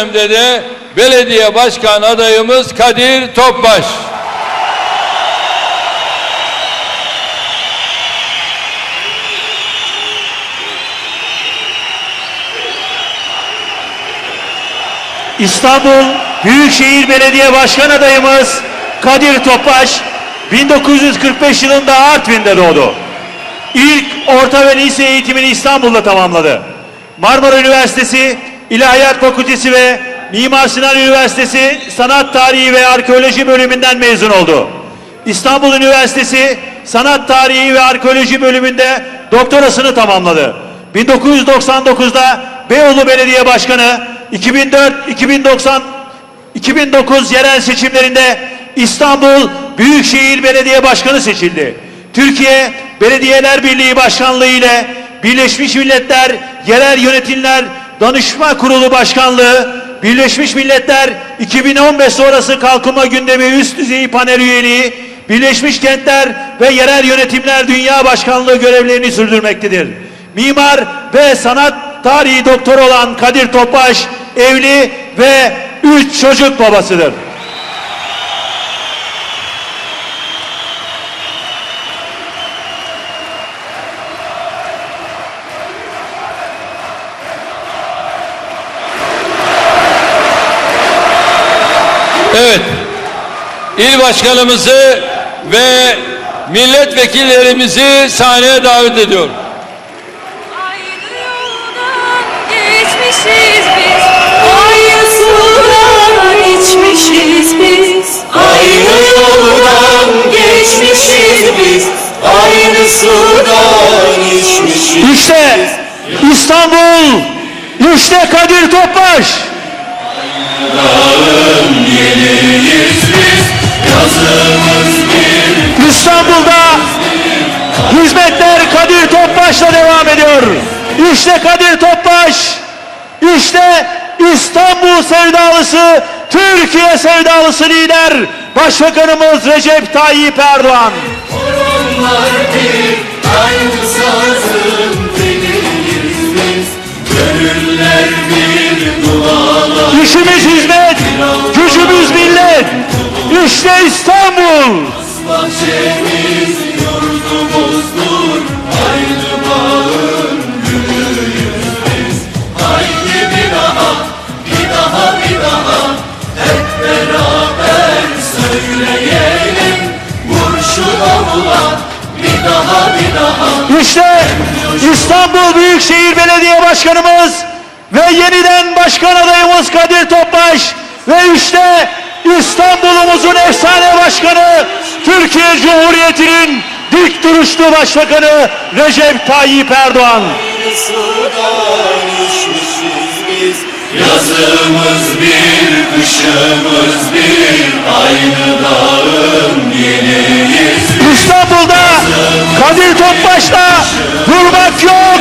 dönemde de belediye başkan adayımız Kadir Topbaş. İstanbul Büyükşehir Belediye Başkan adayımız Kadir Topbaş 1945 yılında Artvin'de doğdu. İlk orta ve lise eğitimini İstanbul'da tamamladı. Marmara Üniversitesi, İlahiyat Fakültesi ve Mimar Sinan Üniversitesi Sanat Tarihi ve Arkeoloji bölümünden mezun oldu. İstanbul Üniversitesi Sanat Tarihi ve Arkeoloji bölümünde doktorasını tamamladı. 1999'da Beyoğlu Belediye Başkanı, 2004-2090 2009 yerel seçimlerinde İstanbul Büyükşehir Belediye Başkanı seçildi. Türkiye Belediyeler Birliği Başkanlığı ile Birleşmiş Milletler Yerel Yönetimler Danışma Kurulu Başkanlığı, Birleşmiş Milletler 2015 sonrası kalkınma gündemi üst düzey panel üyeliği, Birleşmiş Kentler ve Yerel Yönetimler Dünya Başkanlığı görevlerini sürdürmektedir. Mimar ve sanat tarihi doktor olan Kadir Topbaş evli ve üç çocuk babasıdır. Evet. İl başkanımızı ve milletvekillerimizi sahneye davet ediyorum. Aynı yoldan geçmişiz biz Aynı sudan içmişiz biz Aynı yoldan geçmişiz biz Aynı sudan içmişiz İşte İstanbul, işte Kadir Topbaş. Yeniyiz Kadir Topbaş'la devam ediyor. İşte Kadir Topbaş, işte İstanbul sevdalısı, Türkiye sevdalısı lider Başbakanımız Recep Tayyip Erdoğan. Onlar bir biz Gönüller bir dualar İşimiz hizmet, gücümüz millet. İşte İstanbul. Bahçemiz söyleyelim Vur şu davula Bir daha bir daha İşte İstanbul Büyükşehir Belediye Başkanımız ve yeniden başkan adayımız Kadir Topbaş ve işte İstanbul'umuzun efsane başkanı Türkiye Cumhuriyeti'nin dik duruşlu başbakanı Recep Tayyip Erdoğan. Aynı sudan içmişiz biz Yazımız bir, kışımız bir Aynı dağın yeleğiz İstanbul'da Kadir Topbaş'ta durmak yok.